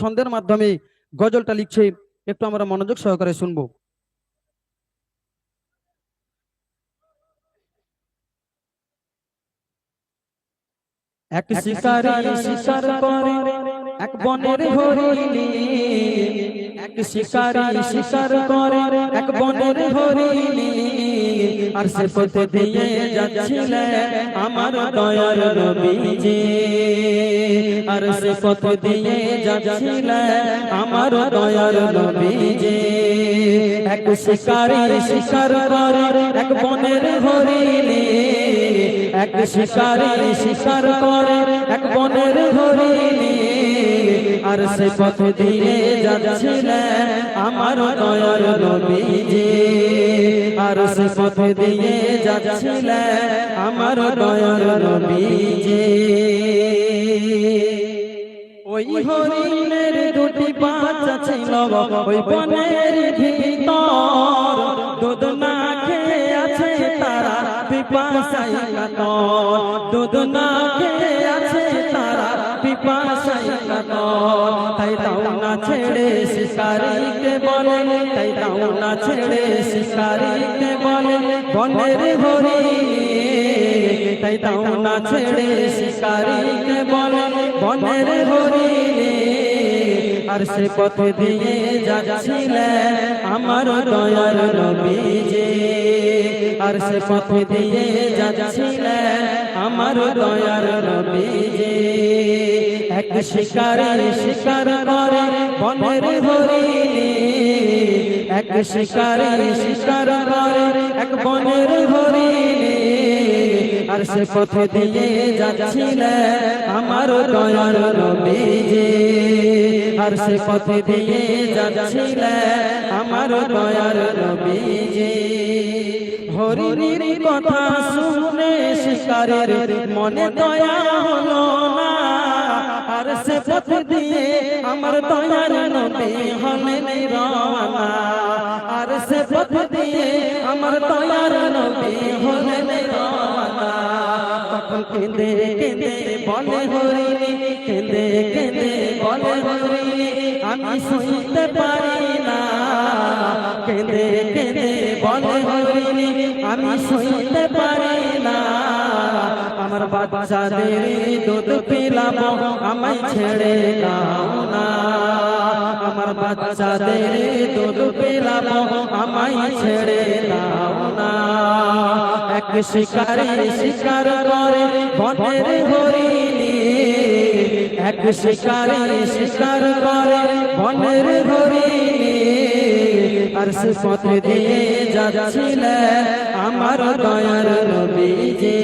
ছন্দের মাধ্যমে গজলটা লিখছে একটু আমরা মনোযোগ সহকারে শুনব। এক শিকারি শিকার করে এক বনের হরিণী। এক শিকারি শিকার করে এক বনের হরিণী। আর সে পথে দিয়ে যাচ্ছিলেন আমার দয়ার নবীজি। আর সে পথে দিয়ে যাচ্ছিলেন আমার দয়ার নবীজি। এক শিকারি শিকার করে, এক বনের হরিণী। এক শিকারি শিকার করে, এক বনের হরিণী। আর সে পথ দিয়ে যাচ্ছিলেন আমার দয়ার নবীজি। আর সে পথ দিয়ে যাচ্ছিলেন আমার দয়ার নবীজি। ওই হরিণের দুটি বাচ্চা ছিল ওই বনের ভিতর দুধ না খেয়ে আছে তারা পিপাসাই কাতর। দুধ না খেয়ে আছে তারা পিপাসাই কাতর। তাই দাও না ছেড়ে শিকারিকে বলে, তাই দাও না ছেড়ে শিকারিকে বলে, বনের হরিণী তাই দাও না ছেড়ে শিকারিকে বলে, বনের হরিণী, আর সে পথ দিয়ে যাচ্ছিলেন আমার দয়ার নবীজি। আর সে পথ দিয়ে যাচ্ছিলেন আমার দয়ার নবীজি। এক শিকারে শিকার করে বনের হরিণী, এক শিকারে শিকার করে এক বনের হরিণী। আর সে পথ দিয়ে যাচ্ছিলেন আমার দয়ার নবীজি আর সে পথ দিয়ে যাচ্ছিলেন আমার দয়ার নবীজি হরিণীর কথা শুনে শিকারের মনে দয়া হলো না। আর সে পথ দিয়ে আমার দয়ার নবী হলেন রওনা। আর সে পথ দিয়ে আমার দয়ার কেঁদে কেঁদে বলে হরিণী, কেঁদে কেঁদে বলে হরিণী, আমি শুনতে পারি না। কেঁদে কেঁদে বলে হরিণী, আমি শুনতে পারি না। আমার বাচ্চাদের দুধ পিলাবো আমায় ছেড়ে দাও না। আমার বাচ্চাদের দুধ পিলাবো আমায় ছেড়ে দাও না। এক শিকারে শিকার করে বনের হরিণী। এক শিকারে শিকার করে বনের হরিণী। আর সে পথ দিয়ে যাচ্ছিলেন আমার দয়ার নবীজি।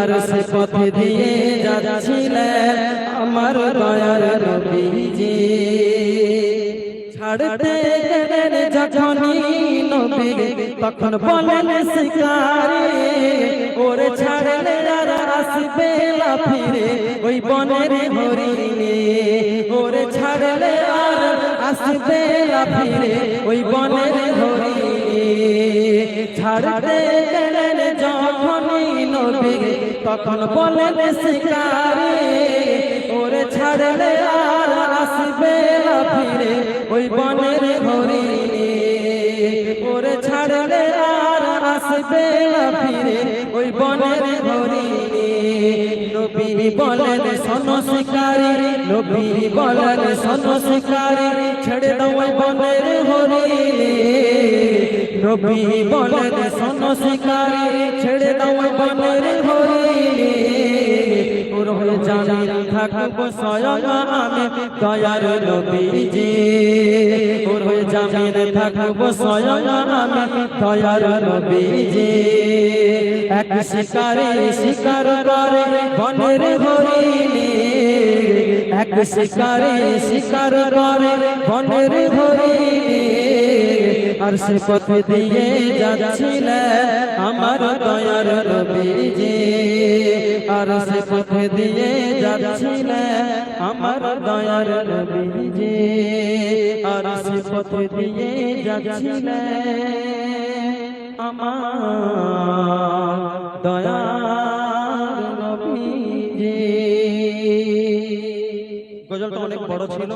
আর সে পথ দিয়ে যাচ্ছিলেন আমার দয়ার নবীজি। ছাড়তে গেলেন যখনই নবী, তখন বলেন শিকারি, ওরে ছাড়লে আর আসবে ফিরে, ওই বনের হরিণী, ওরে ছাড়লে আর আসবে না ফিরে, ওই বনের হরিণী। ছাড়তে গেলেন যখনই নবী, তখন বলেন শিকারি, ওরে ছাড়লে আর আসবে না ফিরে ওই বনের ঘরে ওরে ছাড়লে আর আসবে না ফিরে। ওই বনের ঘরে নবী বলেন, শোনো শিকারি। নবী বলেন, শোনো শিকারি। ছেড়ে দাও ওই বনের হরিণী নবী বলেন, শোনো শিকারি ছেড়ে দাও বনের হরিণী ওর হয়ে জানি থাকব স্বয়ং আমি দয়ার নবীজি। ওর হয়ে জামিন থাকব স্বয়ং আমি দয়ার নবীজি। এক শিকারে শিকার করে বনের হরিণী এক শিকারে শিকার করে বনের হরিণী আর সে পথ দিয়ে যাচ্ছিলেন আমার দয়ার নবীজি। আর সে পথ দিয়ে যাচ্ছিলেন আমার দয়ার নবীজি। আর সে পথ দিয়ে যাচ্ছিলেন আমার দয়ার নবীজি। গজলটা অনেক বড় ছিল।